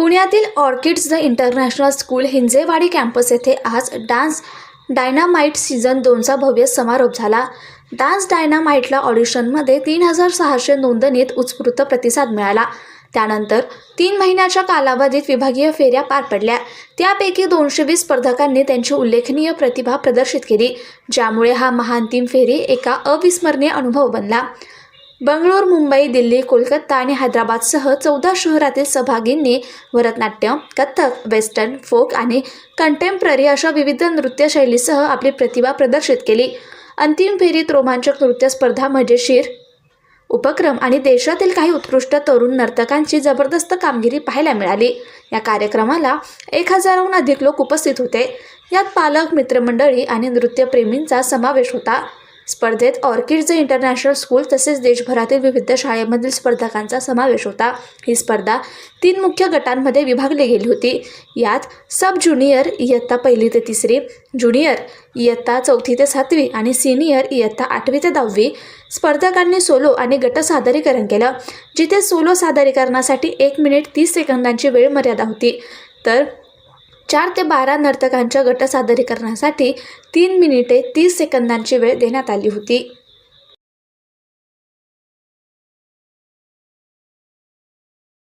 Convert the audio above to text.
पुण्यातील Orchids the International School Hinjewadi campus येथे आज डान्स डायनामाइट सीझन दोनचा भव्य समारोप झाला. डान्स डायनामाइटला ऑडिशनमध्ये तीन हजार सहाशे नोंदणीत उत्स्फूर्त प्रतिसाद मिळाला. त्यानंतर तीन महिन्याच्या कालावधीत विभागीय फेऱ्या पार पडल्या. त्यापैकी दोनशे वीस स्पर्धकांनी त्यांची उल्लेखनीय प्रतिभा प्रदर्शित केली ज्यामुळे हा महांतिम फेरी एका अविस्मरणीय अनुभव बनला. बंगळूर मुंबई दिल्ली कोलकाता आणि हैदराबादसह चौदा शहरातील सहभागींनी भरतनाट्यम कथ्थक वेस्टर्न फोक आणि कंटेम्प्ररी अशा विविध नृत्यशैलीसह आपली प्रतिभा प्रदर्शित केली. अंतिम फेरीत रोमांचक नृत्य स्पर्धा म्हणजे मजेशीर उपक्रम आणि देशातील काही उत्कृष्ट तरुण नर्तकांची जबरदस्त कामगिरी पाहायला मिळाली. या कार्यक्रमाला एक हजाराहून अधिक लोक उपस्थित होते. यात पालक मित्रमंडळी आणि नृत्यप्रेमींचा समावेश होता. स्पर्धेत ऑर्किडचे इंटरनॅशनल स्कूल तसेच देशभरातील विविध शाळेमधील स्पर्धकांचा समावेश होता. ही स्पर्धा तीन मुख्य गटांमध्ये विभागली गेली होती. यात सब ज्युनियर इयत्ता पहिली ते तिसरी ज्युनियर इयत्ता चौथी ते सातवी आणि सिनियर इयत्ता आठवी ते दहावी. स्पर्धकांनी सोलो आणि गट सादरीकरण केलं जिथे सोलो सादरीकरणासाठी एक मिनिट तीस सेकंदांची वेळ मर्यादा होती. तर चार ते बारा नर्तकांच्या गट सादरीकरणासाठी तीन मिनिटे तीस सेकंदांची वेळ देण्यात आली होती.